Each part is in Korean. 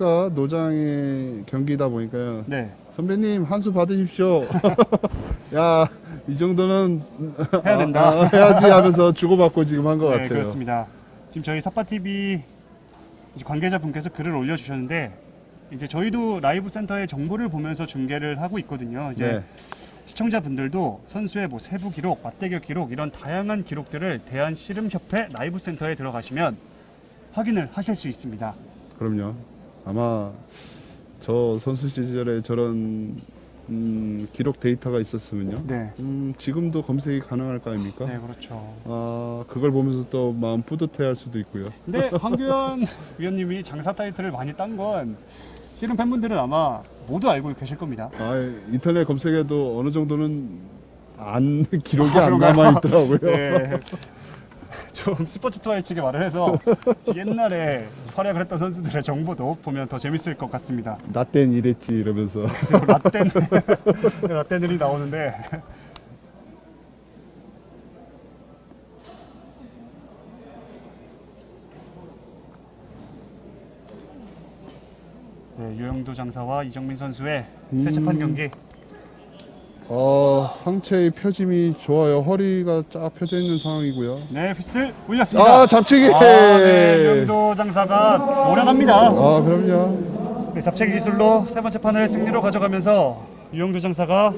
신입과 노장의 경기다 보니까요. 네, 선배님 한 수 받으십시오. 야, 이 정도는 해야 된다. 아, 아, 해야지 하면서 주고받고 지금 한 것 네, 같아요. 그렇습니다. 지금 저희 사파 TV 관계자분께서 글을 올려주셨는데 이제 저희도 라이브 센터의 정보를 보면서 중계를 하고 있거든요. 이제 네, 시청자분들도 선수의 뭐 세부 기록, 맞대결 기록 이런 다양한 기록들을 대한 씨름협회 라이브 센터에 들어가시면 확인을 하실 수 있습니다. 그럼요. 아마 저 선수 시절에 저런 음, 기록 데이터가 있었으면요. 네, 음, 지금도 검색이 가능할 거 아닙니까? 네 그렇죠. 아, 그걸 보면서 또 마음 뿌듯해 할 수도 있고요. 근데 황교안 위원님이 장사 타이틀을 많이 딴 건 씨름 팬분들은 아마 모두 알고 계실 겁니다. 아, 인터넷 검색에도 어느 정도는 안 기록이 아, 안 그런가요? 남아 있더라고요. 네. 좀 스포츠 측에 말을 해서 옛날에 활약을 했던 선수들의 정보도 보면 더 재밌을 것 같습니다. 나땐 이랬지 이러면서. 그래서 라떼 라떼들이 나오는데. 네, 유영도 장사와 이정민 선수의 새 재판 경기 어, 상체의 펴짐이 좋아요. 허리가 쫙 펴져 있는 상황이고요. 네 휘슬 올렸습니다. 아, 잡치기! 아, 네, 유영도 장사가 오래갑니다. 아, 그럼요. 네, 잡채기 기술로 세 번째 판을 승리로 가져가면서 유영도 장사가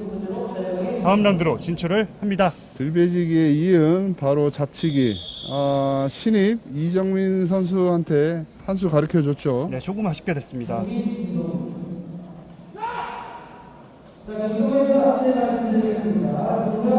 다음 라운드로 진출을 합니다. 들배지기에 이은 바로 잡치기. 아, 신입 이정민 선수한테 한 수 가르쳐 줬죠. 네, 조금 아쉽게 됐 자, 경고에서 안내 말씀드리겠습니다.